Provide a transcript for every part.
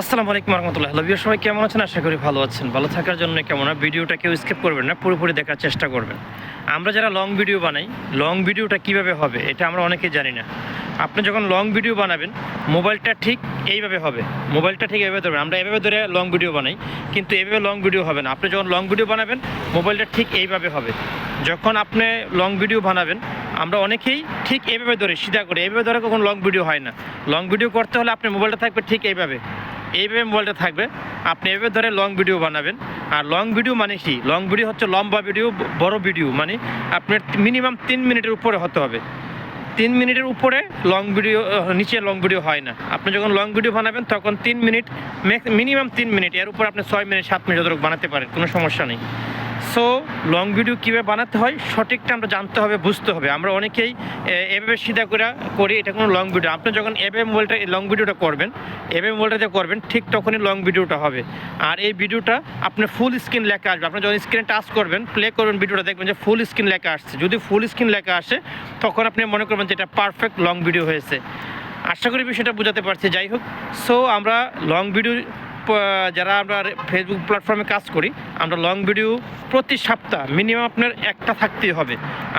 আসসালামু আলাইকুম রহমতুল্লাহ হ্যালো সবাই কেমন আছেন? আশা করি ভালো আছেন। ভালো থাকার জন্য কেমন? না ভিডিওটা কেউ স্কিপ করবেন না, পুরোপুরি দেখার চেষ্টা করবেন। আমরা যারা লং ভিডিও বানাই লং ভিডিওটা কীভাবে হবে, এটা আমরা অনেকেই জানি না। আপনি যখন লং ভিডিও বানাবেন মোবাইলটা ঠিক এইভাবে হবে। মোবাইলটা ঠিক এভাবে ধরবেন। আমরা এভাবে ধরে লং ভিডিও বানাই, কিন্তু এভাবে লং ভিডিও হবে না। আপনি যখন লং ভিডিও বানাবেন মোবাইলটা ঠিক এইভাবে হবে। যখন আপনি লং ভিডিও বানাবেন, আমরা অনেকেই ঠিক এইভাবে ধরে, সিধা করে। এইভাবে ধরে কখন লং ভিডিও হয় না। লং ভিডিও করতে হলে আপনার মোবাইলটা থাকবে ঠিক এইভাবে। এইভাবে মোবাইলটা থাকবে। আপনি এভাবে ধরে লং ভিডিও বানাবেন। আর লং ভিডিও মানে কি? লং ভিডিও হচ্ছে লম্বা ভিডিও বড় ভিডিও মানে আপনার মিনিমাম তিন মিনিটের উপরে হতে হবে। তিন মিনিটের উপরে লং ভিডিও নিচে লং ভিডিও হয় না। আপনি যখন লং ভিডিও বানাবেন, তখন তিন মিনিট মিনিমাম তিন মিনিট। এর উপর আপনি ছয় মিনিট, সাত মিনিট যতটুকু বানাতে পারেন, কোনো সমস্যা নেই। সো লং ভিডিও কীভাবে বানাতে হয়, সঠিকটা আমরা জানতে হবে, বুঝতে হবে। আমরা অনেকেই এভাবে সিধা করে, করি এটা কোনো লং ভিডিও আপনি যখন এভাবে মোবাইলটা লং ভিডিওটা করবেন, এভাবে মোবাইলটা যে করবেন, ঠিক তখনই লং ভিডিওটা হবে। আর এই ভিডিওটা আপনার ফুল স্ক্রিন লেখা আসবে। আপনি যখন স্ক্রিনে টাচ করবেন প্লে করবেন ভিডিওটা দেখবেন যে ফুল স্ক্রিন লেখা আসছে। যদি ফুল স্ক্রিন লেখা আসে, তখন আপনি মনে করবেন যে এটা পারফেক্ট লং ভিডিও হয়েছে। আশা করি বিষয়টা বোঝাতে পারছি। যাই হোক সো আমরা লং ভিডিও যারা আমরা ফেসবুক প্ল্যাটফর্মে কাজ করি, আমরা লং ভিডিও প্রতি সপ্তাহ মিনিমাম আপনার একটা থাকতেই হবে।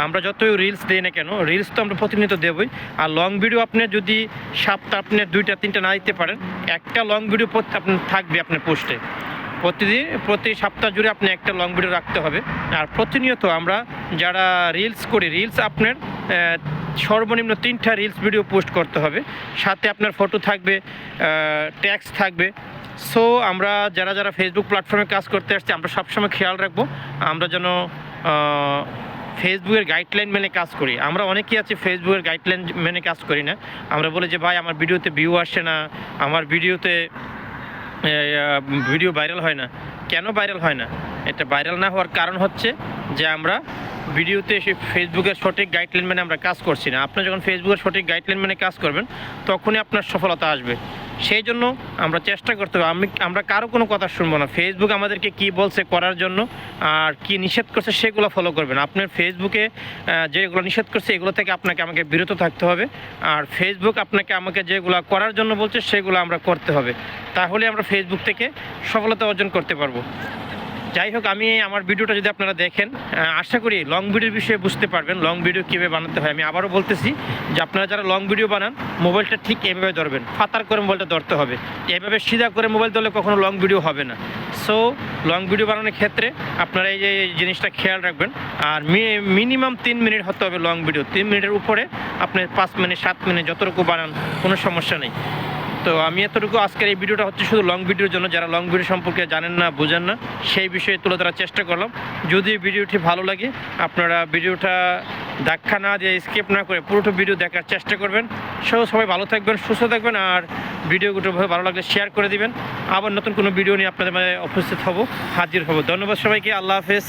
আমরা যতই রিলস দিই না কেন রিলস তো আমরা প্রতিনিয়ত দেবই। আর লং ভিডিও আপনি যদি সপ্তাহ আপনি দুইটা, তিনটা না দিতে পারেন, একটা লং ভিডিও আপনার থাকবে আপনার পোস্টে প্রতিদিন, প্রতি সপ্তাহ জুড়ে আপনি একটা লং ভিডিও রাখতে হবে। আর প্রতিনিয়ত আমরা যারা রিলস করি রিলস আপনার সর্বনিম্ন তিনটা রিলস ভিডিও পোস্ট করতে হবে। সাথে আপনার ফটো থাকবে ট্যাক্স থাকবে। সো আমরা যারা যারা ফেসবুক প্ল্যাটফর্মে কাজ করতে আসছি, আমরা সবসময় খেয়াল রাখব, আমরা যেন ফেসবুকের গাইডলাইন মেনে কাজ করি। আমরা অনেকেই আছি ফেসবুকের গাইডলাইন মেনে কাজ করি না। আমরা বলি যে, ভাই, আমার ভিডিওতে ভিউ আসে না, আমার ভিডিওতে ভিডিও ভাইরাল হয় না। কেন ভাইরাল হয় না? এটা ভাইরাল না হওয়ার কারণ হচ্ছে যে, আমরা ভিডিওতে সে ফেসবুকের সঠিক গাইডলাইন মেনে আমরা কাজ করছি না। আপনি যখন ফেসবুকের সঠিক গাইডলাইন মেনে কাজ করবেন, তখনই আপনার সফলতা আসবে। সেই জন্য আমরা চেষ্টা করতে হবে। আমি আমরা কারও কোনো কথা শুনব না। ফেসবুক আমাদেরকে কি বলছে করার জন্য আর কি নিষেধ করছে সেগুলো ফলো করবেন। আপনার ফেসবুকে যেগুলো নিষেধ করছে এগুলো থেকে আপনাকে আমাকে বিরত থাকতে হবে। আর ফেসবুক আপনাকে আমাকে যেগুলো করার জন্য বলছে সেগুলো আমরা করতে হবে। তাহলে আমরা ফেসবুক থেকে সফলতা অর্জন করতে পারব। যাই হোক, আমি আমার ভিডিওটা যদি আপনারা দেখেন আশা করি লং ভিডিওর বিষয়ে বুঝতে পারবেন লং ভিডিও কীভাবে বানাতে হয়। আমি আবারও বলতেছি যে আপনারা যারা লং ভিডিও বানান মোবাইলটা ঠিক এভাবে ধরবেন। ফাতার করে মোবাইলটা ধরতে হবে। এভাবে সিধা করে মোবাইল ধরলে কখনো লং ভিডিও হবে না। সো লং ভিডিও বানানোর ক্ষেত্রে আপনারা এই যে জিনিসটা খেয়াল রাখবেন, আর মিনিমাম তিন মিনিট হতে হবে লং ভিডিও তিন মিনিটের উপরে আপনি পাঁচ মিনিট সাত মিনিট যতটুকু বানান, কোনো সমস্যা নেই। তো আমি এতটুকু আজকের এই ভিডিওটা হচ্ছে শুধু লং ভিডিওর জন্য, যারা লং ভিডিও সম্পর্কে জানেন না, বোঝেন না, সেই বিষয়ে তুলে ধরার চেষ্টা করলাম। যদি ভিডিওটি ভালো লাগে, আপনারা ভিডিওটা দেখা না দিয়ে স্কিপ না করে পুরোটা ভিডিও দেখার চেষ্টা করবেন। সব সবাই ভালো থাকবেন, সুস্থ থাকবেন, আর ভিডিওগুলো ভালো লাগলে শেয়ার করে দিবেন। আবার নতুন কোনো ভিডিও নিয়ে আপনাদের উপস্থিত হব, হাজির হব। ধন্যবাদ সবাইকে, আল্লাহ হাফেজ।